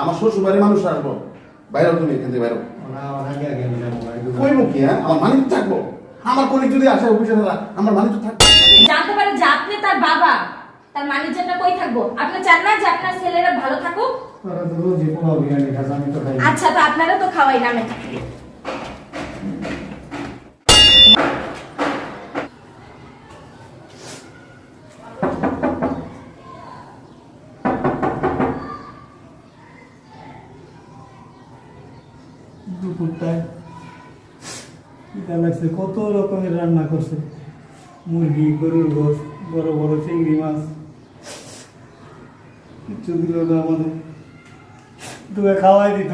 আমার শ্বশুর বাড়ির মানুষ আসব। বাইরে তুমি এখান থেকে বাইরে। না কই মুখি হ্যাঁ? আমার মানিক থাকব। আমার কোন যদি আসে অফিসে আমার মানিক থাকব থাকবে। জানতে পারে যে আপনি তার বাবা। তার ম্যানেজারটা কই থাকব? আপনি চান না যে আপনার ছেলেরা ভালো থাকুক? না। আচ্ছা তো আপনারা তো খাওয়াই নামে দুপুরটায়। লাগছে, কত রকমের রান্না করছে। মুরগি, গরুর গোস বড় বড় চিংড়ি মাছ। কিচ্ছু দিল না আমাদের। তোকে খাওয়াই দিত।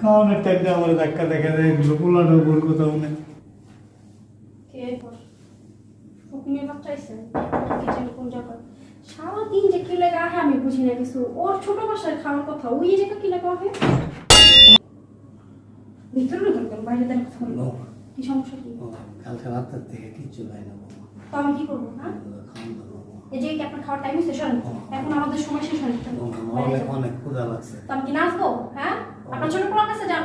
খাওয়ানোর টাইমটা আমার ধাক্কা দেখা যায় এগুলো পোলানো ভুল কোথাও নেই কোন জায়গা সারাদিন যে কি লাগে আহে আমি বুঝি না কিছু। ওর ছোট বাসায় খাওয়ার কথা ওই জায়গা কি লাগে আহে ভিতরে গেল বাইরে কি সমস্যা কি? কালকে রাতের থেকে কিচ্ছু খাই না। তো আমি কি করব হ্যাঁ? খাওয়ান দাও বাবা। এই যে কি আপনার খাওয়ার টাইম হয়েছে শোনেন এখন আমাদের সময় শেষ হয়ে অনেক যাব। অনেক ক্ষুধা লাগছে। তো আমি কি নাচবো হ্যাঁ? আপনার ছোট পোলার কাছে যান।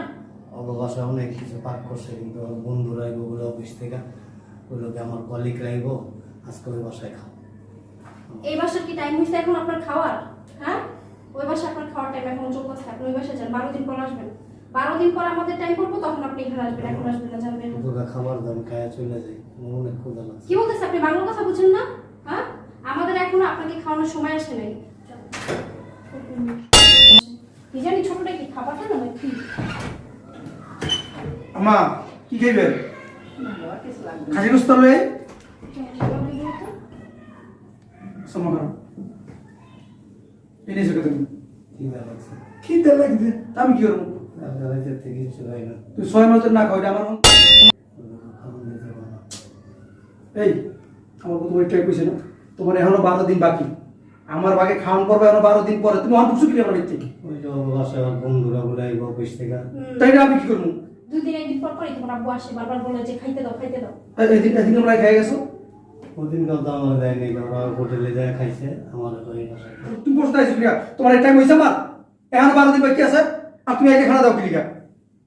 অবকাশে অনেক কিছু পাক করছে কিন্তু আমার বন্ধুরা আইব বলে অফিস থেকে ওগুলোকে আমার কলিগ রাইব আজকে ওই বাসায় খাও। এই বাসার কি টাইম হয়েছে এখন আপনার খাওয়ার? হ্যাঁ? ওই বাসায় আপনার খাওয়ার টাইম এখন যোগ আছে আপনি ওই বাসায় যান বারো দিন পর আসবেন। বারো দিন পর আমাদের টাইম করব তখন আপনি এখানে আসবেন এখন আসবেন না যাবেন। দুটো খাবার দাম খায়া চলে ক্ষুধা কি বলতেছে আপনি বাংলা কথা বুঝেন না? হ্যাঁ? আমাদের এখনও আপনাকে খাওয়ানোর সময় আসে নাই। কি জানি ছোটটা কি খাবারটা না কি? আমা কি খাইবেন? খাসি গোস্ত লয়ে? সমাকার এনে সেটা তুমি? খিদা লাগছে খিদে লাগছে আমি কি করব? খাই তুই ছয় মাসের না আমার। এই আমার কত ওইটাই কইছে না তোমার এখনও বারো দিন বাকি। আমার বাগে খাওয়ান পর্বে এখনও বারো দিন পরে। তুমি অন ঢুকছো কি আমার বাড়িতে ওই যে অবকাশে আমার বন্ধুরা বলে আইব অফিস থেকে। তাই না আমি কি করব? দুই দিন একদিন পর পরই তোমার আব্বু আসে বারবার বলে যে খাইতে দাও খাইতে দাও। এদিন এদিন তোমরা খেয়ে গেছো? ওদিন কাল তো আমার দেয়নি ওরা হোটেলে যায় খাইছে আমার ওই তুমি বসতে আইছো কিনা তোমার এই টাইম হয়েছে আমার। এখনও বারো দিন বাকি আছে আর তুমি আগে খানা দাও কিলিকা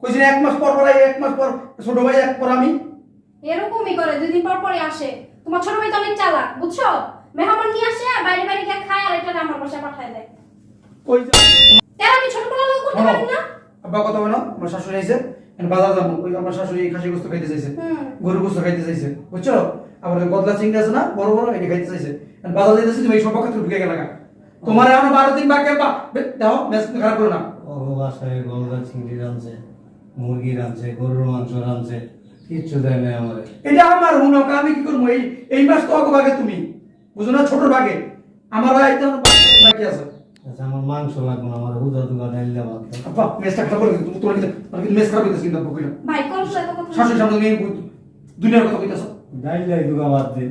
কইছি এক মাস পর পর এক মাস পর ছোট ভাই এক পর আমি। এরকমই করে দুই দিন পর পরে আসে। তোমার ছোট ভাই তো অনেক চালাক বুঝছ? মেহমান নিয়ে আসে আর বাইরে বাইরে গিয়ে খায় আর এটা আমার বাসায় পাঠায় দেয়। কই যা তার আমি ছোট পোলা লোক করতে পারি না? আব্বা কথা বলো আমার শাশুড়ি আইছে বাজার যাব ওই আমার শাশুড়ি খাসি গোস্ত খাইতে চাইছে গরু গোস্ত খাইতে চাইছে বুঝছ? আবার ওই গদলা চিংড়ি আছে না বড় বড় এটা খাইতে চাইছে। বাজার যেতেছি তুমি এই সব পক্ষে ঢুকে গেল তোমার এখনও বারো দিন বাকি বা দেখো মেস খারাপ করো না। ও বাসায় গলদা চিংড়ি রাঁধছে মুরগি রাঁধছে গরুর মাংস রাঁধছে কিচ্ছু দেয় না আমার। এটা আমার হুনকা আমি কি করব? এই এই মাস তো অগ ভাগে তুমি। বুঝো না ছোট ভাগে। আমার ভাই তো বাকি আছে। আচ্ছা আমার মাংস লাগবে না আমার হুদা দুগা ডাইল দেওয়া আব্বা মেসটা খারাপ করে কিন্তু তোমার কিন্তু মেস খারাপ হইতেছে কিন্তু আব্বা ভাই কোন সাথে কথা শাশুড়ির সামনে দুনিয়ার কথা কইতাছো। দুগা বাদ দে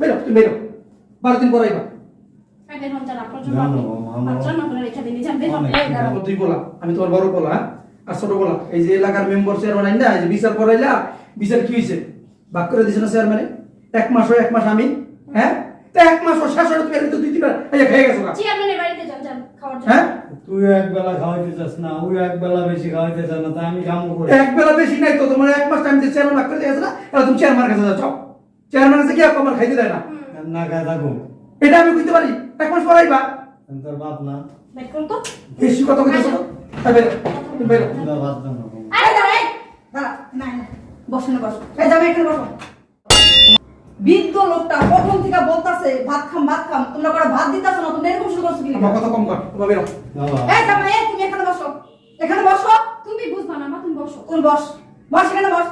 বেরো তুমি বেরো বারো দিন পর আইবা দুই বলা আমি তোমার বড় বলা হ্যাঁ? আর ছোট বলা এই যে এলাকার মেম্বার চেয়ারম্যান আইন না এই যে বিচার করাইলা বিচার কি হয়েছে ভাগ করে দিছে না চেয়ারম্যানে এক মাস হয় এক মাস আমি হ্যাঁ তা এক মাস ও শেষ হলে তুমি এর দুই তিনবার এই খেয়ে গেছো গা। চেয়ারম্যানের বাড়িতে যান যান খাওয়ার জন্য। হ্যাঁ? তুই এক বেলা খাওয়াইতে চাস না ওই এক বেলা বেশি খাওয়াইতে চাস না তা আমি কামো করি এক বেলা বেশি নাই তো তোমার এক মাস টাইম দিয়ে চেয়ারম্যান ভাগ করে না এবার তুমি চেয়ারম্যান কাছে যাও যাও। চেয়ারম্যান কাছে কি আমার খাইতে দেয় না। না খাই থাকো। এটা আমি কইতে পারি এক মাস পর আইবা। আমি তোর বাপ না। বের করুন তো? বেশি কথা কইতেছো না। তুমি বেরো। দুগা বাদ দাও আরে দাঁড়া দাঁড়া না না বসো না বসো। এই যাবে এখানে বসো। বৃদ্ধ লোকটা প্রথম থেকে বলতাছে ভাত খাম ভাত খাম তোমরা করে ভাত দিতাছো না তুমি এরকম শুরু করছ কি আমার কথা কম কর তুমি বেরো। এই জামা এই তুমি এখানে বসো এখানে বসো। তুমি বুঝবা না মা তুমি বসো। তুমি বস বস এখানে বস।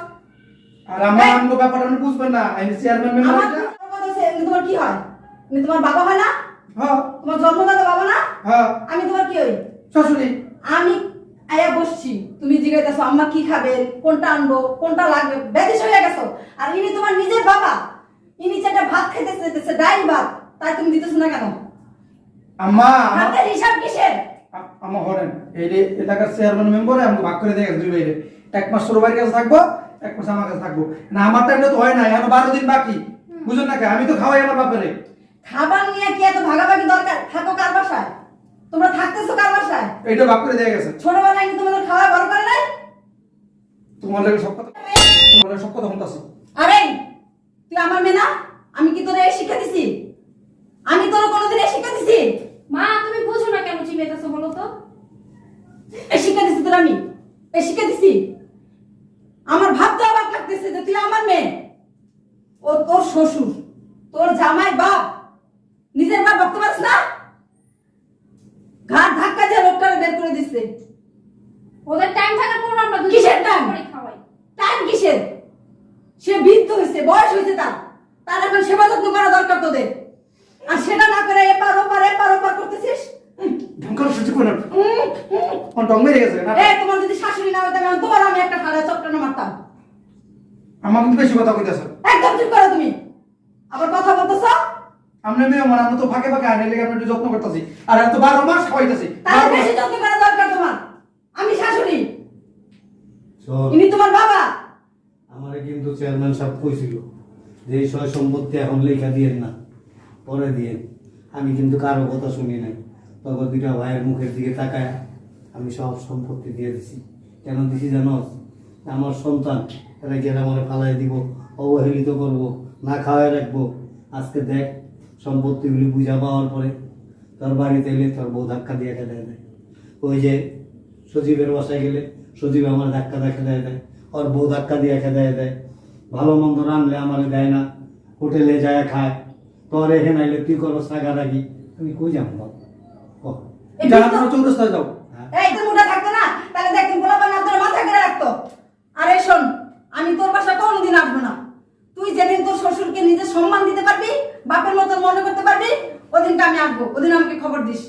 আর আমার আমগো ব্যাপারটা আপনি বুঝবেন না আমি চেয়ারম্যান মেম্বার আমার কথা এমনি তোমার কি হয়? এমনি তোমার বাবা হয় না? হ্যাঁ। তোমার জন্মদাতা বাবা না? হ্যাঁ। আমি তোমার কি হই? শাশুড়ি। আমি আয়া বসছি তুমি জিজ্ঞাসা আম্মা কি খাবেন কোনটা আনব? কোনটা লাগবে? ব্যাধিস হয়ে গেছো। আর ইনি তোমার নিজের বাবা। ইনি যেটা ভাত খাইতে চাইতেছে ডাইল ভাত। তাই তুমি দিতেছো না কেন? আম্মা ভাতের হিসাব কিসের? আ- আমার হরেন এই এলাকার চেয়ারম্যান মেম্বার আমাকে ভাগ করে দিয়ে দুই বাইরে এক মাস ছোট ভাইয়ের কাছে থাকব এক মাস আমার কাছে থাকব। না আমার টাইমটা তো হয় না এখন বারো দিন বাকি। বুঝুন না কে? আমি তো খাওয়াই আমার বাপেরে। খাবার নিয়ে কি এত ভাগাভাগি দরকার? থাকো কার বাসায়? তোমরা থাকতেছো কার বাসায়? এইটা বাপ করে দেয়া গেছে। ছোটবেলায় কি তোমাদের খাওয়া বড় করে নাই? তোমার লাগে সব কথা তোমার সব কথা শুনতাছি। আরে তুই আমার মেয়ে না? আমি কি তোরে শিক্ষা দিছি? আমি তোর কোনোদিন শিক্ষা দিছি? মা তুমি বুঝো না কেন চিল্লাইতেছো বলো তো? এই শিক্ষা দিছি তোর আমি। এই শিক্ষা দিছি। আমার ভাবতে অবাক লাগতেছে যে তুই আমার মেয়ে। ও তোর শ্বশুর তোর জামাই বাপ নিজের বাপ ভাবতে পারছ না? ঘাট ধাক্কা দিয়ে লোকটারে বের করে দিচ্ছে ওদের টাইম থাকার পর আমরা দুজন কিসের time? করে খাওয়াই টাইম কিসের সে বৃদ্ধ হয়েছে বয়স হয়েছে তার। তার এখন সেবা যত্ন করা দরকার তোদের। আর সেটা না করে এপার ওপার এপার ওপার করতেছিস? ঢঙ্কার সহ্য করে না। ডং মেরে গেছে না? এ তোমার যদি শাশুড়ি না হতো আমি তোমার আমি একটা ঠাড়া চটকানো মারতাম। আমার কিন্তু বেশি কথা কইতাছে? একদম চুপ করো তুমি। আবার কথা বলতেছ? আমরা মেয়ে আমার আমরা তো ফাঁকে ফাঁকে আনে লেগে আমরা একটু যত্ন করতেছি। আর এত বারো মাস খাওয়াইতেছি। তার বেশি যত্ন করা দরকার তোমার। আমি শাশুড়ি। ইনি তোমার বাবা। কিন্তু চেয়ারম্যান সাহেব কইছিল যে এই সয় সম্পত্তি এখন লেখা দিয়েন না, পরে দিয়েন। আমি কিন্তু কারও কথা শুনি নাই। তখন দুইটা ভাইয়ের মুখের দিকে তাকায় আমি সব সম্পত্তি দিয়ে দিছি। কেন দিছি জানোস আমার সন্তান, এরা গেলে আমার ফালাই দিব, অবহেলিত করব, না খাওয়াই রাখব। আজকে দেখ, সম্পত্তিগুলি বুঝা পাওয়ার পরে তোর বাড়িতে এলে তোর বউ ধাক্কা দিয়ে খেতে দেয়। ওই যে সজীবের বাসায় গেলে সজীব আমার ধাক্কা দেখা দেয় দেয়। ওর বউ ধাক্কা দিয়ে খেতে দেয় ভালো মন্দ রানলে আমারে দেয় না হোটেলে যায় খায়। তোর এখানে আইলে তুই করো রাগারাগি আমি কই কহ। যারা চৌরাস্তায় যাও। তুমি থাকতো না? তাহলে দেখতেন গোলাপ না তোর মাথা করে রাখতো। আরে শোন আমি তোর বাসা কোনোদিন আসব না। তুই যেদিন তোর শ্বশুরকে নিজে সম্মান দিতে পারবি বাপের মতন মনে করতে পারবি ওদিনটা আমি আসব। ওদিন আমাকে খবর দিস।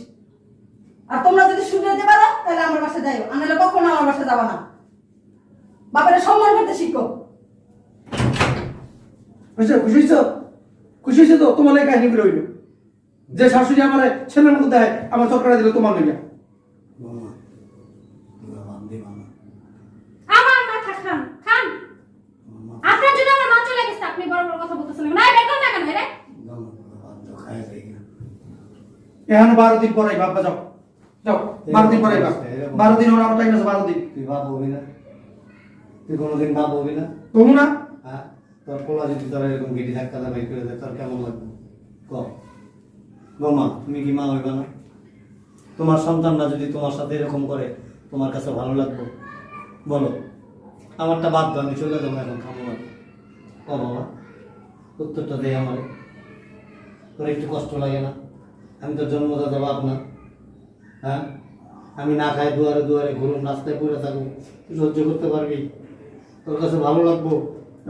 আর তোমরা যদি শুধরাতে পারো তাহলে আমার বাসা যাইও। আর নাহলে কখনো আমার বাসা যাব না। বাপের সম্মান করতে শিখো। বুঝছ? খুশি হয়েছো খুশি হয়েছো তো? তোমার লাগে কাহিনী করে হইল। যে শাশুড়ি আমার ছেলের মতো দেয় আমার চক্করা দিল তোমার লেগে মামা, তোরা বাদ দে মামা। আমার মাথা খান খান। মামা, আপনার জন্য আমার মা চলে গেছে আপনি বড় বড় কথা বলতেছেন না বের। এখন দিন পরে বাপ্পা যাও। যাও বারো দিন পরে বারো দিন ওরা আমার টাইম আছে বারো দিন। তুই বাপ হবি না। তুই কোনোদিন বাপ হবি না? তবু না? হ্যাঁ তোর পোলা যদি তোর এরকম গেটি ধাক্কা দাবাই করে দেয় তোর কেমন লাগবে? ক? গমা তুমি কি মা হইবা না? তোমার সন্তানরা যদি তোমার সাথে এরকম করে তোমার কাছে ভালো লাগবে? বলো। আমারটা বাদ দাও আমি চলে যাব এখন খাব না। ক বাবা উত্তরটা দেয় আমার। তোর একটু কষ্ট লাগে না? আমি তোর জন্মদাতা বাপ না। হ্যাঁ? আমি না খাই দুয়ারে দুয়ারে ঘুরুন রাস্তায় পড়ে তুই সহ্য করতে পারবি? তোর কাছে ভালো লাগবো?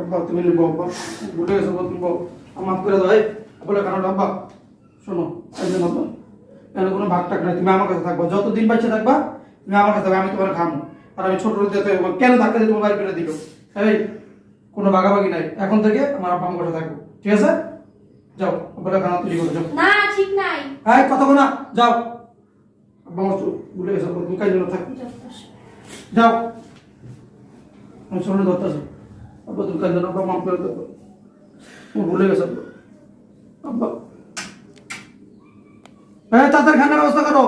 আব্বা তুমি লিখব আব্বা। ভুলে গেছো তুমি বল আমার করে দাও এই বলে কারণ আব্বা। শোনো এই যে আব্বা এখানে কোনো ভাগ টাক নাই তুমি আমার কাছে থাকবা। যতদিন বাচ্চা থাকবা তুমি আমার কাছে থাকবে আমি তোমার খামো। আর আমি ছোট দিতে কেন ধাক্কা দিয়ে তোমার বাড়ি ফেলে দিল? এই কোনো ভাগাভাগি নাই। এখন থেকে আমার আব্বা আমার কাছে থাকব। ঠিক আছে? যাও বলে খানা তৈরি করে যাও। না ঠিক নাই। হ্যাঁ কথা না। যাও। আব্বা আমার ভুলে গেছো তুমি কাজ থাক যাও। আমি শোনে ধরতেছি আব্বা তুমি কাজ আব্বা, মাফ করে দেবো ও ভুলে গেছে, আব্বা। আব্বা। হ্যাঁ তাড়াতাড়ি খানার ব্যবস্থা করো।